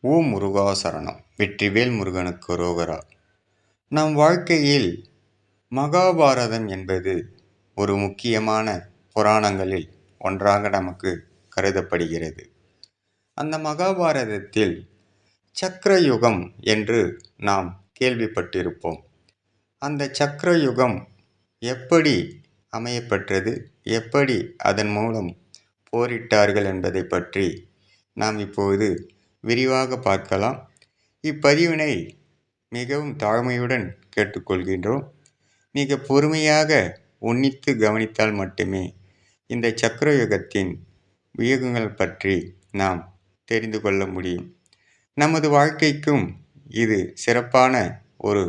ஓ முருகா சரணம். வெற்றிவேல் முருகனுக்கு ரோகரா. நம் வாழ்க்கையில் மகாபாரதம் என்பது ஒரு முக்கியமான புராணங்களில் ஒன்றாக நமக்கு கருதப்படுகிறது. அந்த மகாபாரதத்தில் சக்கரயுகம் என்று நாம் கேள்விப்பட்டிருப்போம். அந்த சக்கரயுகம் எப்படி அமையப்பெற்றது? எப்படி அதன் மூலம் போரிட்டார்கள் என்பதை பற்றி நாம் இப்போது விரிவாக பார்க்கலாம். இப்பதிவினை மிகவும் தாழ்மையுடன் கேட்டுக்கொள்கின்றோம் மிக பொறுமையாக உன்னித்து கவனித்தால் மட்டுமே இந்த சக்கரயுகத்தின் வியூகங்கள் பற்றி நாம் தெரிந்து கொள்ள முடியும். நமது வாழ்க்கைக்கும் இது சிறப்பான ஒரு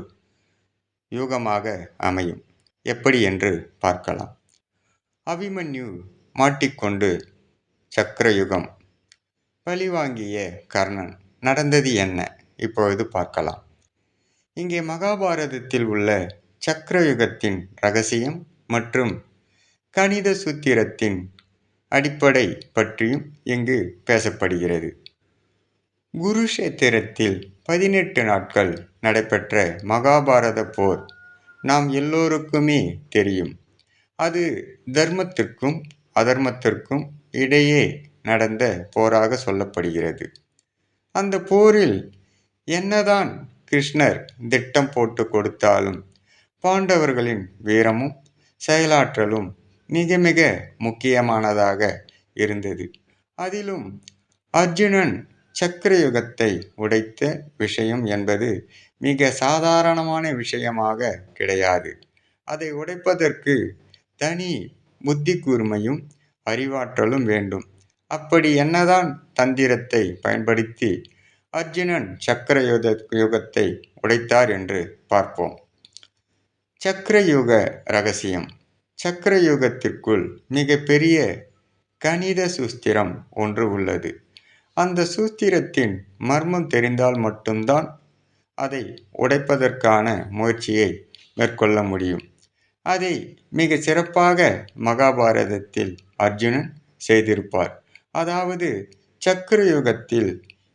யூகமாக அமையும். எப்படி என்று பார்க்கலாம். அபிமன்யு மாட்டிக்கொண்டு சக்கரயுகம் பழிவாங்கிய கர்ணன் நடந்தது என்ன? இப்பொழுது பார்க்கலாம். இங்கே மகாபாரதத்தில் உள்ள சக்கரயுகத்தின் ரகசியம் மற்றும் கணித சூத்திரத்தின் அடிப்படை பற்றியும் இங்கு பேசப்படுகிறது. குருஷேத்திரத்தில் பதினெட்டு நாட்கள் நடைபெற்ற மகாபாரத போர் நாம் எல்லோருக்குமே தெரியும். அது தர்மத்திற்கும் அதர்மத்திற்கும் இடையே நடந்த போராக சொல்லப்படுகிறது. அந்த போரில் என்னதான் கிருஷ்ணர் திட்டம் போட்டு கொடுத்தாலும் பாண்டவர்களின் வீரமும் செயலாற்றலும் மிக மிக முக்கியமானதாக இருந்தது. அதிலும் அர்ஜுனன் சக்கரயுகத்தை உடைத்த விஷயம் என்பது மிக சாதாரணமான விஷயமாக கிடையாது. அதை உடைப்பதற்கு தனி புத்தி கூர்மையும் அறிவாற்றலும் வேண்டும். அப்படி என்னதான் தந்திரத்தை பயன்படுத்தி அர்ஜுனன் சக்கர யுக யுகத்தை உடைத்தார் என்று பார்ப்போம். சக்கரயுக ரகசியம். சக்கரயுகத்திற்குள் மிக பெரிய கணித சூஸ்திரம் ஒன்று உள்ளது. அந்த சூத்திரத்தின் மர்மம் தெரிந்தால் மட்டும்தான் அதை உடைப்பதற்கான முயற்சியை மேற்கொள்ள முடியும். அதை மிக சிறப்பாக மகாபாரதத்தில் அர்ஜுனன் செய்திருப்பார். அதாவது சக்கரயுகத்தில்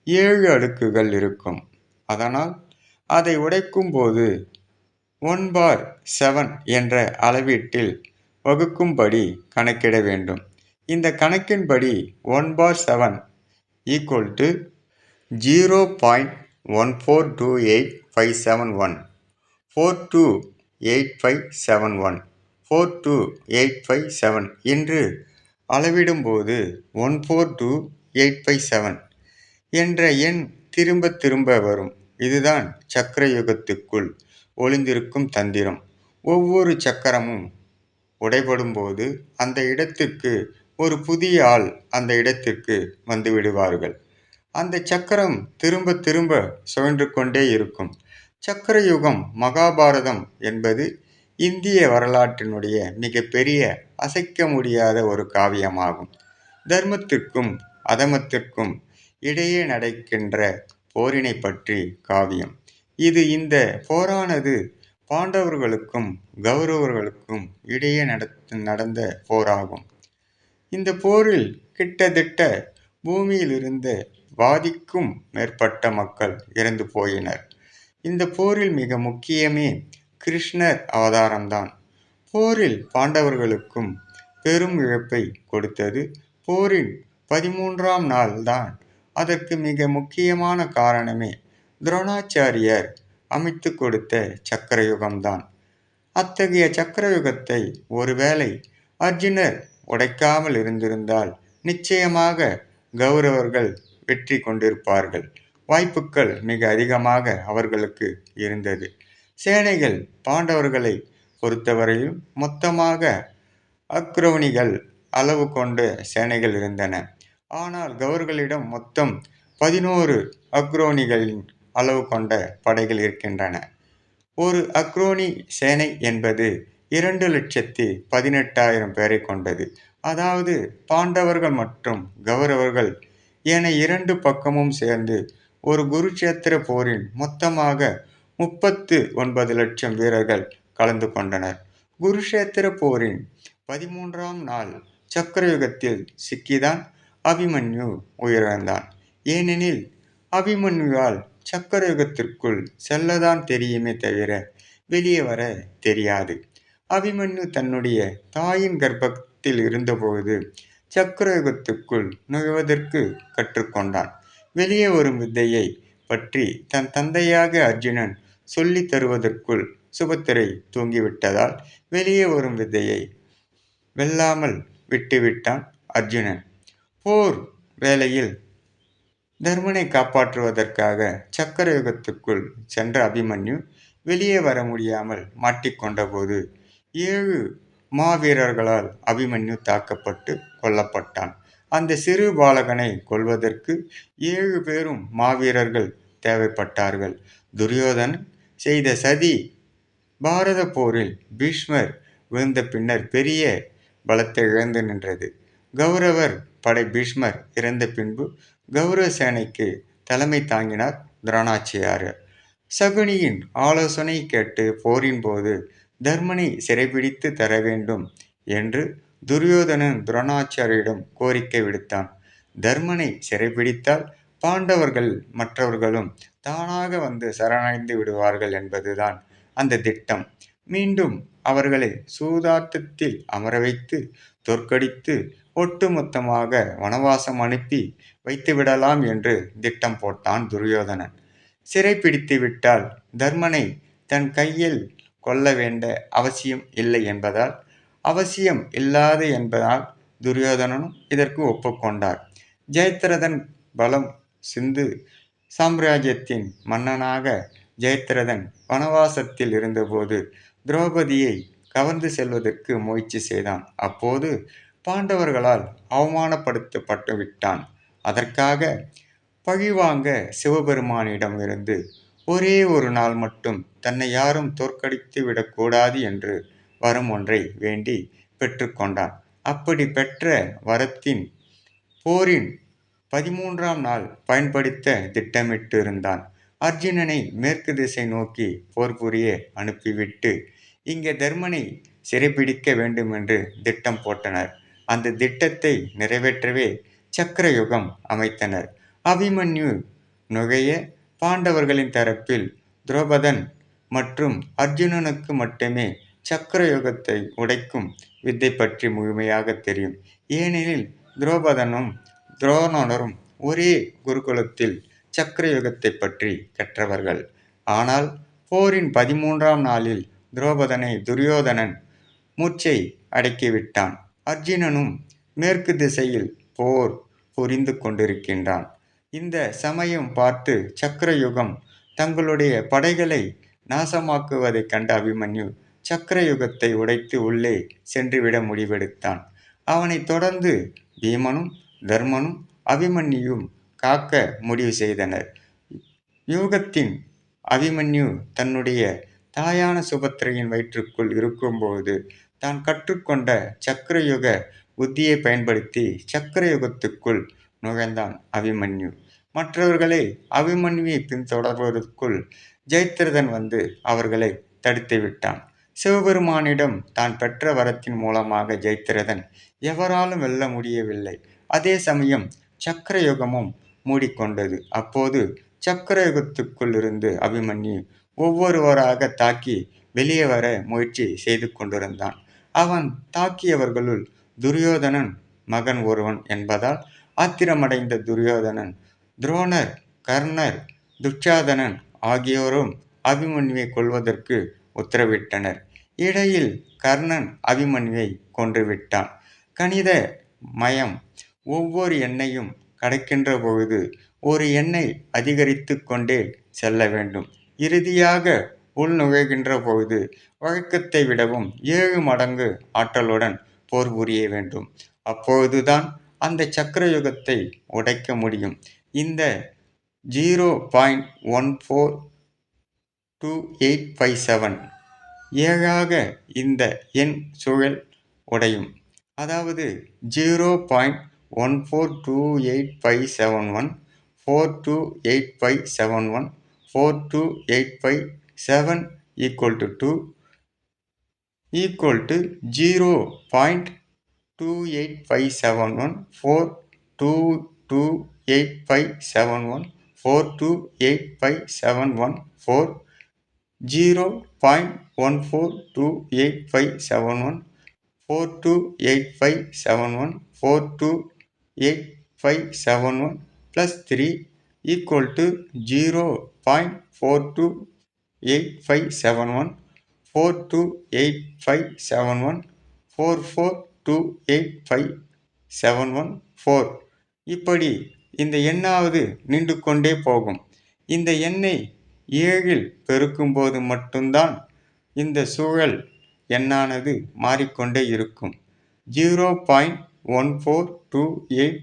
ஏழு அடுக்குகள் இருக்கும். அதனால் அதை உடைக்கும் போது ஒன் பார் செவன் என்ற அளவீட்டில் வகுக்கும்படி கணக்கிட வேண்டும். இந்த கணக்கின்படி one bar seven equal to zero point one four two eight five seven one four two eight five seven one four two eight five seven என்று அளவிடும்போது one four two eight five seven என்ற எண் திரும்ப திரும்ப வரும். இதுதான் சக்கர யுகத்துக்குள் ஒளிந்திருக்கும் தந்திரம். ஒவ்வொரு சக்கரமும் உடைபடும்போது அந்த இடத்திற்கு ஒரு புதிய ஆள் அந்த இடத்திற்கு வந்து விடுவார்கள். அந்த சக்கரம் திரும்ப திரும்ப சுழன்று கொண்டே இருக்கும். சக்கர யுகம் மகாபாரதம் என்பது இந்திய வரலாற்றினுடைய மிகப்பெரிய அசைக்க முடியாத ஒரு காவியமாகும். தர்மத்திற்கும் அதமத்திற்கும் இடையே நடக்கின்ற போரினை பற்றி காவியம். இது இந்த போரானது பாண்டவர்களுக்கும் கௌரவர்களுக்கும் இடையே நடந்த போராகும். இந்த போரில் கிட்டத்தட்ட பூமியில் இருந்த வாதிக்கும் மேற்பட்ட மக்கள் இறந்து போயினர். இந்த போரில் மிக முக்கியமே கிருஷ்ணர் அவதாரம்தான். போரில் பாண்டவர்களுக்கும் பெரும் இழப்பை கொடுத்தது. போரின் பதிமூன்றாம் நாள் தான் அதற்கு மிக முக்கியமான காரணமே துரோணாச்சாரியர் அமைத்து கொடுத்த சக்கரயுகம்தான். அத்தகைய சக்கரயுகத்தை ஒருவேளை அர்ஜுனர் உடைக்காமல் இருந்திருந்தால் நிச்சயமாக கௌரவர்கள் வெற்றி கொண்டிருப்பார்கள். வாய்ப்புகள் மிக அதிகமாக அவர்களுக்கு இருந்தது. சேனைகள் பாண்டவர்களை பொறுத்தவரையில் மொத்தமாக அக்ரௌனிகள் அளவு கொண்ட சேனைகள் இருந்தன. ஆனால் கௌர்களிடம் மொத்தம் பதினோரு அக்ரோனிகளின் அளவு கொண்ட படைகள் இருக்கின்றன. ஒரு அக்ரோனி சேனை என்பது இரண்டு லட்சத்தி பதினெட்டாயிரம் பேரை கொண்டது. அதாவது பாண்டவர்கள் மற்றும் கௌரவர்கள் என இரண்டு பக்கமும் சேர்ந்து ஒரு குருட்சேத்திர போரில் மொத்தமாக முப்பத்து ஒன்பது லட்சம் வீரர்கள் கலந்து கொண்டனர். குருஷேத்திர போரின் பதிமூன்றாம் நாள் சக்கரயுகத்தில் சிக்கிதான் அபிமன்யு உயிரிழந்தான். ஏனெனில் அபிமன்யுவால் சக்கரயுகத்திற்குள் செல்லதான் தெரியுமே தவிர வெளியே வர தெரியாது. அபிமன்யு தன்னுடைய தாயின் கர்ப்பத்தில் இருந்தபோது சக்கரயுகத்துக்குள் நுழைவதற்கு கற்றுக்கொண்டான். வெளியே வரும் வித்தையை பற்றி தன் தந்தையாக அர்ஜுனன் சொல்லி தருவதற்குள் சுபத்திரை தூங்கிவிட்டதால் வெளியே வரும் வித்தையை வெல்லாமல் விட்டுவிட்டான் அர்ஜுனன். போர் வேளையில் தர்மனை காப்பாற்றுவதற்காக சக்கரயுகத்துக்குள் சென்ற அபிமன்யு வெளியே வர முடியாமல் மாட்டிக்கொண்டபோது ஏழு மாவீரர்களால் அபிமன்யு தாக்கப்பட்டு கொல்லப்பட்டான். அந்த சிறு பாலகனை கொல்வதற்கு ஏழு பேரும் மாவீரர்கள் தேவைப்பட்டார்கள். துரியோதன் செய்த சதி. பாரத போரில் பீஷ்மர் விழுந்த பின்னர் பெரிய பலத்தை இழந்து நின்றது. கௌரவர் படை பீஷ்மர் இறந்த பின்பு கௌரவ சேனைக்கு தலைமை தாங்கினார் துரோணாச்சியார் சகுனியின் ஆலோசனை கேட்டு போரின் போது தர்மனை சிறைபிடித்து தர வேண்டும் என்று துரியோதனன் துரோணாச்சாரியிடம் கோரிக்கை விடுத்தான். தர்மனை சிறைபிடித்தால் பாண்டவர்கள் மற்றவர்களும் தானாக வந்து சரணடைந்து விடுவார்கள் என்பதுதான் அந்த திட்டம். மீண்டும் அவர்களை சூதாட்டத்தில் அமர வைத்து தோற்கடித்து ஒட்டுமொத்தமாக வனவாசம் அனுப்பி வைத்துவிடலாம் என்று திட்டம் போட்டான் துரியோதனன். சிறைப்பிடித்து விட்டால் தர்மனை தன் கையில் கொல்ல வேண்ட அவசியம் இல்லை என்பதால் அவசியம் இல்லாது என்பதால் துரியோதனனும் இதற்கு ஒப்புக்கொண்டார். ஜெயத்ரதன் பலம் சிந்து சாம்ராஜ்யத்தின் மன்னனாக ஜெயத்ரதன் வனவாசத்தில் இருந்தபோது திரௌபதியை கவர்ந்து செல்வதற்கு முயற்சி செய்தான். அப்போது பாண்டவர்களால் அவமானப்படுத்தப்பட்டு விட்டான். அதற்காக பழிவாங்க சிவபெருமானிடம் இருந்து ஒரே ஒரு நாள் மட்டும் தன்னை யாரும் தோற்கடித்து விடக்கூடாது என்று வரம் ஒன்றை வேண்டி பெற்றுக்கொண்டான் அப்படி பெற்ற வரத்தின் போரின் பதிமூன்றாம் நாள் பயன்படுத்த திட்டமிட்டு இருந்தான் அர்ஜுனனை மேற்கு திசை நோக்கி போர் புரிய அனுப்பிவிட்டு இங்கே தர்மனை சிறைப்பிடிக்க வேண்டுமென்று திட்டம் போட்டனர். அந்த திட்டத்தை நிறைவேற்றவே சக்கரயுகம் அமைத்தனர். அபிமன்யு நுகைய பாண்டவர்களின் தரப்பில் துரோபதன் மற்றும் அர்ஜுனனுக்கு மட்டுமே சக்கரயுகத்தை உடைக்கும் வித்தை பற்றி முழுமையாக தெரியும். ஏனெனில் துரோபதனும் துரோணரும் ஒரே குருகுலத்தில் சக்கரயுகத்தை பற்றி கற்றவர்கள். ஆனால் போரின் பதிமூன்றாம் நாளில் துரோபதனை துரியோதனன் மூச்சை அடக்கிவிட்டான். அர்ஜுனனும் மேற்கு திசையில் போர் புரிந்து கொண்டிருக்கின்றான். இந்த சமயம் பார்த்து சக்கரயுகம் தங்களுடைய படைகளை நாசமாக்குவதைக் கண்ட அபிமன்யு சக்கரயுகத்தை உடைத்து உள்ளே சென்றுவிட முடிவெடுத்தான். அவனைத் தொடர்ந்து பீமனும் தர்மனும் அபிமன்யும் காக்க முடிவு செய்தனர். யூகத்தின் அபிமன்யு தன்னுடைய தாயான சுபத்திரையின் வயிற்றுக்குள் இருக்கும்போது தான் கற்றுக்கொண்ட சக்கரயுக புத்தியை பயன்படுத்தி சக்கரயுகத்துக்குள் நுழைந்தான் அபிமன்யு. மற்றவர்களை அபிமன்யுவை பின்தொடர்வதற்குள் ஜெயத்ரதன் வந்து அவர்களை தடுத்து விட்டான். சிவபெருமானிடம் தான் பெற்ற வரத்தின் மூலமாக ஜெயத்ரதன் எவராலும் வெல்ல முடியவில்லை. அதே சமயம் சக்கரயுகமும் மூடிக்கொண்டது. அப்போது சக்கரயுகத்துக்குள்ளிருந்து அபிமன்யு ஒவ்வொருவராக தாக்கி வெளியே வர முயற்சி செய்து கொண்டிருந்தான். அவன் தாக்கியவர்களுள் துரியோதனன் மகன் ஒருவன் என்பதால் ஆத்திரமடைந்த துரியோதனன் துரோணர் கர்ணர் துச்சாதனன் ஆகியோரும் அபிமன்யுவை கொள்வதற்கு உத்தரவிட்டனர். இடையில் கர்ணன் அபிமன்யுவை கொன்றுவிட்டான் கணித மயம் ஒவ்வொரு எண்ணையும் கடக்கின்ற பொழுது ஒரு எண்ணெய் அதிகரித்து கொண்டே செல்ல வேண்டும். இறுதியாக உள் நுழைகின்ற பொழுது வழக்கத்தை விடவும் ஏழு மடங்கு ஆற்றலுடன் போர் புரிய வேண்டும். அப்பொழுதுதான் அந்த சக்கரயுகத்தை உடைக்க முடியும். இந்த zero point one four two eight five seven ஏழாக இந்த எண் சுழல் உடையும். அதாவது zero point one four two eight five seven one four two eight five seven one four two eight five seven equal to two equal to zero point two eight five seven one four two two eight five seven one four two eight five seven one four zero point one four two eight five seven one four two eight five seven one four two eight five seven one plus three equal to zero point four two eight five seven one four two eight five seven one four four two eight five seven one four இப்படி இந்த எண்ணாவது நின்று கொண்டே போகும். இந்த எண்ணை ஏழில் பெருக்கும்போது மட்டும்தான் இந்த சூழல் எண்ணானது மாறிக்கொண்டே இருக்கும். Zero point one four two eight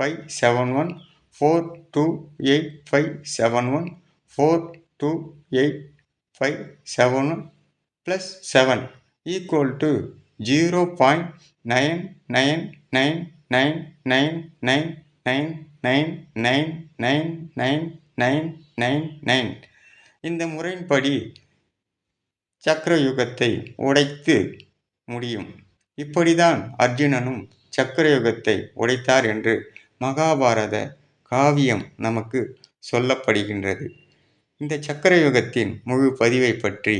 five seven one four two eight five seven one four two eight five seven one plus seven equal to zero point nine nine nine nine nine nine nine nine nine nine nine nine nine nine இந்த முறையின்படி சக்கர யுகத்தை உடைத்து முடியும் இப்படிதான் அர்ஜுனனும் சக்கர யுகத்தை உடைத்தார் என்று மகாபாரத காவியம் நமக்கு சொல்லப்படுகின்றது. இந்த சக்கர யுகத்தின் முழு பதிவை பற்றி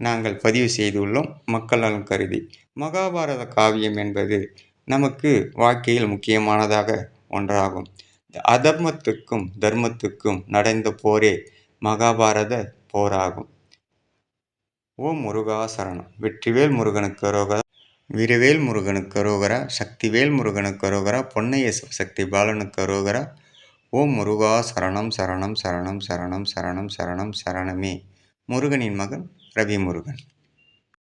நாங்கள் பதிவு செய்துள்ளோம். மக்கள் நலன் கருதி. மகாபாரத காவியம் என்பது நமக்கு வாழ்க்கையில் முக்கியமானதாக ஒன்றாகும். அதர்மத்துக்கும் தர்மத்துக்கும் நடந்த போரே மகாபாரத போராகும். ஓம் முருகாசரணம். வெற்றிவேல் முருகனுக்கு ரோக வீரவேல் முருகனுக்கு அரோகரா சக்திவேல் முருகனுக்கு அரோகரா பொன்னைய சக்தி பாலனுக்கு அரோகரா. ஓம் முருகா சரணம் சரணம் சரணம் சரணம் சரணம் சரணம் சரணமே. முருகனின் மகன் ரவி முருகன்